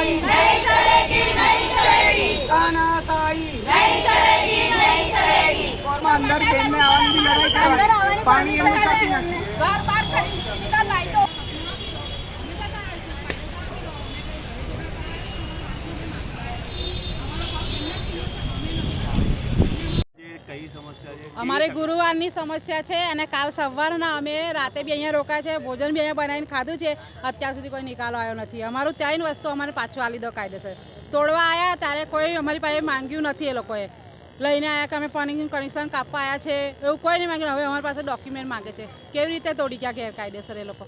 ताई नहीं चलेगी नहीं चलेगी ताना ताई. नहीं चलेगी नहीं चलेगी और अंदर खेलने आवाज भी लड़ाई करवाई पानी हमने काफी અમારે ગુરુવારની સમસ્યા છે અને કાલ સવારના અમે રાતે બી અહીંયા રોકાયા છે ભોજન બી અહીંયા બનાવીને ખાધું છે. અત્યાર સુધી કોઈ નિકાલ આવ્યો નથી. અમારું ત્યાંની વસ્તુ અમારે પાછું આલી દો કાયદેસર. તોડવા આવ્યા ત્યારે કોઈ અમારી પાસે માંગ્યું નથી એ લોકોએ. લઈને આવ્યા કે અમે પાણીનું કનેક્શન કાપવા આવ્યા છે. એવું કોઈ નહીં માંગ્યું. હવે અમારી પાસે ડોક્યુમેન્ટ માગે છે. કેવી રીતે તોડી ગયા ગેરકાયદેસર એ લોકો?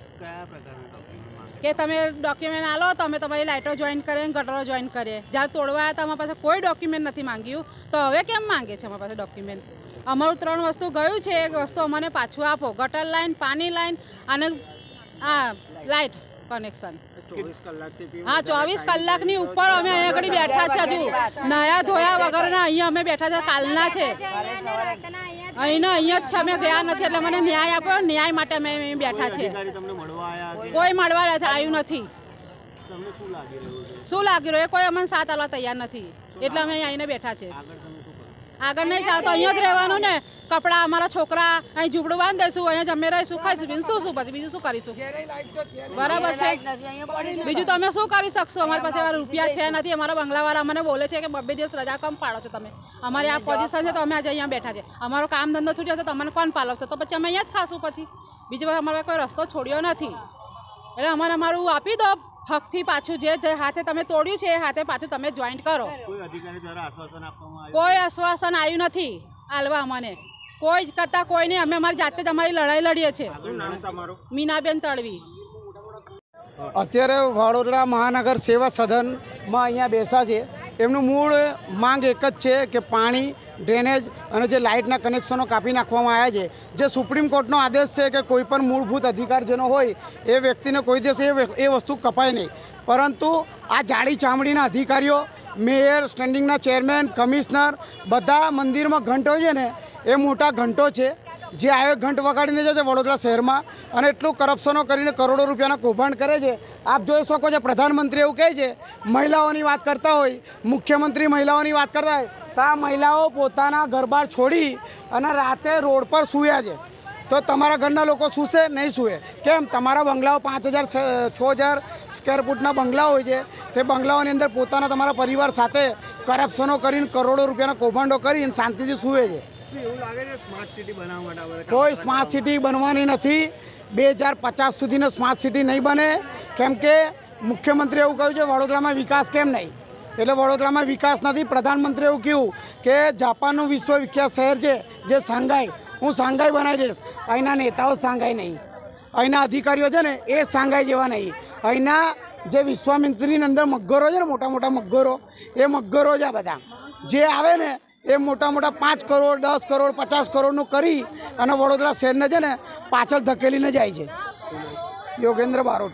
કે તમે ડોક્યુમેન્ટ આલો તો અમે તમારી લાઇટો જોઈન કરીએ ગટરો જોઈન કરીએ. જ્યારે તોડવા આવ્યા તો અમારી પાસે કોઈ ડોક્યુમેન્ટ નથી માંગ્યું. તો હવે કેમ માંગે છે અમારી પાસે ડોક્યુમેન્ટ અમારું ત્રણ વસ્તુ ગયું છે. એક વસ્તુ અમને પાછું આપો. ગટર લાઈન પાણી લાઈન અને આ લાઇટ કનેક્શન હા ચોવીસ કલાકની ઉપર અમે અહીંયા આગળ બેઠા છે હજુ. નયા ધોયા વગરના અહીંયા અમે બેઠા છે કાલના છે. અહીંના અહીંયા જ છે. અમે ગયા નથી એટલે મને ન્યાય આપ્યો. ન્યાય માટે અમે અહીં બેઠા છે. કોઈ મળવા આવ્યું નથી. શું લાગી રહ્યું એ કોઈ અમને સાથ આવવા તૈયાર નથી. એટલે અમે અહીં આવીને બેઠા છે. આગળ નહીં જાવ ચાલતો. અહીંયા જ રહેવાનું ને. કપડાં અમારા છોકરા અહીં ઝૂંપડું બાંધી દઈશું અહીંયા જમે રહીશું ખાઈશું બીજું શું શું પછી બીજું શું કરીશું? બરાબર છે. બીજું તમે શું કરી શકશો? અમારી પાસે રૂપિયા છે નથી. અમારા બંગલાવાળા અમને બોલે છે કે બબે દિવસ રજા કમ પાડો છો તમે? અમારી આ પોઝિશન છે તો અમે આજે અહીંયા બેઠા છે અમારો કામ ધંધો છૂટ્યો તો તમને કોણ પાલવશે? તો પછી અમે અહીંયા જ ખાશું પછી. બીજું અમારે કોઈ રસ્તો છોડ્યો નથી. એટલે અમારે અમારું આપી દો. હકથી પાછું જે હાથે તમે તોડ્યું છે એ હાથે પાછું તમે જોઈન્ટ કરો. કોઈ આશ્વાસન આવ્યું કોઈ આશ્વાસન આવ્યું નથી આલવા મને કોઈ જ કરતા કોઈ નહીં અમે અમારી જાતે તમારી લડાઈ લડીએ છીએ. મીનાબેન તળવી અત્યારે વડોદરા મહાનગર સેવા સદનમાં અહીંયા બેસા છે. એમનું મૂળ માંગ એક જ છે કે પાણી ડ્રેનેજ અને જે લાઇટના કનેક્શનો કાપી નાખવામાં આવ્યા છે. જે સુપ્રીમ કોર્ટનો આદેશ છે કે કોઈ પણ મૂળભૂત અધિકાર જેનો હોય, એ વ્યક્તિને કોઈ દિવસ એ વસ્તુ કપાય નહીં. પરંતુ આ જાડી ચામડીના અધિકારીઓ, મેયર, સ્ટેન્ડિંગના ચેરમેન, કમિશનર, બધા મંદિરમાં ઘંટો છે ને, એ મોટા ઘંટો છે. જે આવ્યો ઘંટ વગાડીને જાય છે વડોદરા શહેરમાં અને એટલું કરપ્શનો કરીને કરોડો રૂપિયાના કૌભાંડ કરે છે. આપ જોઈ શકો છો, પ્રધાનમંત્રી એવું કહે છે, મહિલાઓની વાત કરતા હોય, મુખ્યમંત્રી મહિલાઓની વાત કરતા હોય તો આ મહિલાઓ પોતાના ઘરબાર છોડી અને રાતે રોડ પર સૂયા છે. તો તમારા ઘરના લોકો સૂશે? નહીં સૂએ. કેમ? તમારા બંગલાઓ પાંચ હજાર છ હજાર સ્ક્વેર ફૂટના બંગલાઓ હોય છે. તે બંગલાઓની અંદર પોતાના તમારા પરિવાર સાથે કરપ્શનો કરીને કરોડો રૂપિયાના કૌભાંડો કરીને શાંતિથી સૂવે છે. કોઈ સ્માર્ટ સિટી બનવાની નથી. બે હજાર પચાસ સુધીનો સ્માર્ટ સિટી નહીં બને. કેમ કે મુખ્યમંત્રી એવું કહ્યું છે વડોદરામાં વિકાસ કેમ નહીં? એટલે વડોદરામાં વિકાસ નથી. પ્રધાનમંત્રી એવું કહ્યું કે જાપાનનું વિશ્વ વિખ્યાત શહેર છે, જે શાંઘાઈ. હું શાંઘાઈ બનાવી દઈશ. અહીંના નેતાઓ શાંઘાઈ નહીં. અહીંના અધિકારીઓ છે ને, એ શાંઘાઈ જેવા નહીં. અહીંના જે વિશ્વામિત્રીની અંદર મગરો છે ને, મોટા મોટા મગરો, એ મગરો છે આ બધા. જે આવે ને, એ મોટા મોટા પાંચ કરોડ, દસ કરોડ, પચાસ કરોડનું કરી અને વડોદરા શહેરને છે ને, પાછળ ધકેલીને જાય છે. યોગેન્દ્ર બારોટ.